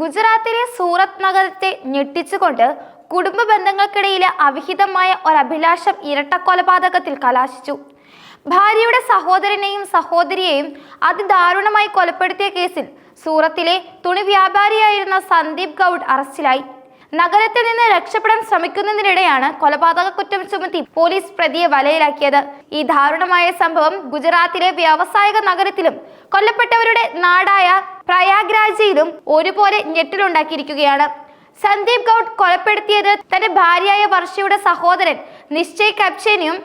ഗുജറാത്തിലെ സൂറത്ത് നഗരത്തെ ഞെട്ടിച്ചുകൊണ്ട് കുടുംബ ബന്ധങ്ങൾക്കിടയിലെ അവിഹിതമായ ഒരഭിലാഷം ഇരട്ടക്കൊലപാതകത്തിൽ കലാശിച്ചു. ഭാര്യയുടെ സഹോദരനെയും സഹോദരിയെയും അതിദാരുണമായി കൊലപ്പെടുത്തിയ കേസിൽ സൂറത്തിലെ തുണി വ്യാപാരിയായിരുന്ന സന്ദീപ് ഗൗഡ് അറസ്റ്റിലായി. നഗരത്തിൽ നിന്ന് രക്ഷപ്പെടാൻ ശ്രമിക്കുന്നതിനിടെയാണ് കൊലപാതക കുറ്റം ചുമത്തി പോലീസ് പ്രതിയെ വലയിലാക്കിയത്. ഈ ദാരുണമായ സംഭവം ഗുജറാത്തിലെ വ്യാവസായിക നഗരത്തിലും കൊല്ലപ്പെട്ടവരുടെ നാടായ പ്രയാഗ്രാജിയിലും ഒരുപോലെ ഞെട്ടിലുണ്ടാക്കിയിരിക്കുകയാണ്. സന്ദീപ് ഗൗഡ് കൊലപ്പെടുത്തിയത് തന്റെ ഭാര്യയായ വർഷയുടെ സഹോദരൻ നിശ്ചയ് കപ്ചേനെയും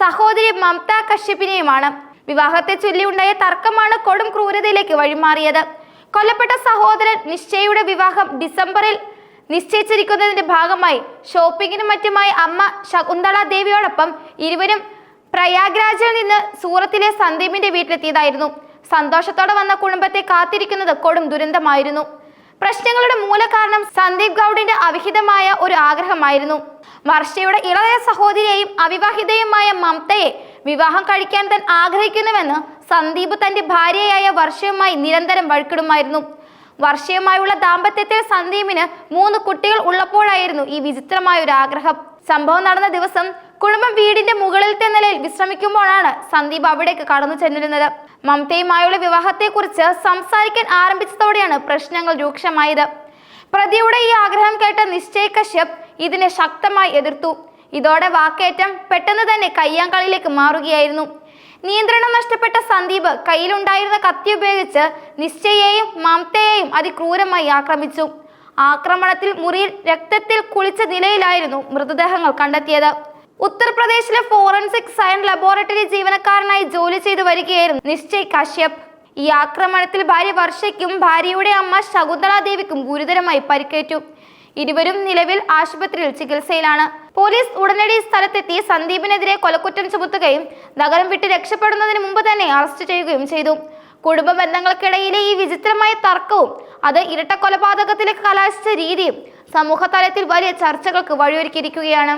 സഹോദരി മമത കശ്യപിനെയുമാണ്. വിവാഹത്തെ ചൊല്ലിയുണ്ടായ തർക്കമാണ് കൊടും ക്രൂരതയിലേക്ക് വഴിമാറിയത്. കൊല്ലപ്പെട്ട സഹോദരൻ നിശ്ചയുടെ വിവാഹം ഡിസംബറിൽ നിശ്ചയിച്ചിരിക്കുന്നതിന്റെ ഭാഗമായി ഷോപ്പിങ്ങിനും മറ്റുമായി അമ്മ ശകുന്തള ദേവിയോടൊപ്പം ഇരുവരും പ്രയാഗ്രാജിൽ നിന്ന് സൂറത്തിലെ സന്ദീപിന്റെ വീട്ടിലെത്തിയതായിരുന്നു. സന്തോഷത്തോടെ വന്ന കുടുംബത്തെ കാത്തിരിക്കുന്നത് കൊടും ദുരന്തമായിരുന്നു. പ്രശ്നങ്ങളുടെ മൂലകാരണം സന്ദീപ് ഗൗഡിന്റെ അവിഹിതമായ ഒരു ആഗ്രഹമായിരുന്നു. വർഷയുടെ ഇളയ സഹോദരിയെയും അവിവാഹിതയുമായ മമതയെ വിവാഹം കഴിക്കാൻ താൻ ആഗ്രഹിക്കുന്നുവെന്ന് സന്ദീപ് തന്റെ ഭാര്യയായ വർഷയുമായി നിരന്തരം വഴക്കിടുമായിരുന്നു. വർഷയുമായുള്ള ദാമ്പത്യത്തിൽ സന്ദീപിന് മൂന്ന് കുട്ടികൾ ഉള്ളപ്പോഴായിരുന്നു ഈ വിചിത്രമായ ഒരു ആഗ്രഹം സംഭവം നടന്ന ദിവസം കുടുംബം വീടിന്റെ മുകളിലത്തെ നിലയിൽ വിശ്രമിക്കുമ്പോഴാണ് സന്ദീപ് അവിടേക്ക് കടന്നു ചെന്നിരുന്നത്. മമതയുമായുള്ള വിവാഹത്തെക്കുറിച്ച് സംസാരിക്കാൻ ആരംഭിച്ചതോടെയാണ് പ്രശ്നങ്ങൾ രൂക്ഷമായത്. പ്രതിയുടെ ഈ ആഗ്രഹം കേട്ട നിശ്ചയ കശ്യപ് ഇതിനെ ശക്തമായി എതിർത്തു. ഇതോടെ വാക്കേറ്റം പെട്ടെന്ന് തന്നെ കയ്യാങ്കളിയിലേക്ക് മാറുകയായിരുന്നു. നിയന്ത്രണം നഷ്ടപ്പെട്ട സന്ദീപ് കയ്യിലുണ്ടായിരുന്ന കത്തി ഉപയോഗിച്ച് നിശ്ചയെയും മമതയെയും അതിക്രൂരമായി ആക്രമിച്ചു. ആക്രമണത്തിൽ മുറിയിൽ രക്തത്തിൽ കുളിച്ച നിലയിലായിരുന്നു മൃതദേഹങ്ങൾ കണ്ടെത്തിയത്. ഉത്തർപ്രദേശിലെ ഫോറൻസിക് സയൻസ് ലബോറട്ടറി ജീവനക്കാരനായി ജോലി ചെയ്തു വരികയായിരുന്നു നിശ്ചയ് കശ്യപ്. ഈ ആക്രമണത്തിൽ ഭാര്യ വർഷയ്ക്കും ഭാര്യയുടെ അമ്മ ശകുന്തള ദേവിക്കും ഗുരുതരമായി പരിക്കേറ്റു. ഇരുവരും നിലവിൽ ആശുപത്രിയിൽ ചികിത്സയിലാണ്. പോലീസ് ഉടനടി സ്ഥലത്തെത്തി സന്ദീപിനെതിരെ കൊലക്കുറ്റം ചുമത്തുകയും നഗരം വിട്ട് രക്ഷപ്പെടുന്നതിന് മുമ്പ് തന്നെ അറസ്റ്റ് ചെയ്യുകയും ചെയ്തു. കുടുംബ ബന്ധങ്ങൾക്കിടയിലെ ഈ വിചിത്രമായ തർക്കവും അത് ഇരട്ട കൊലപാതകത്തിലേക്ക് കലാശിച്ച രീതിയും സമൂഹതലത്തിൽ വലിയ ചർച്ചകൾക്ക് വഴിയൊരുക്കിയിരിക്കുകയാണ്.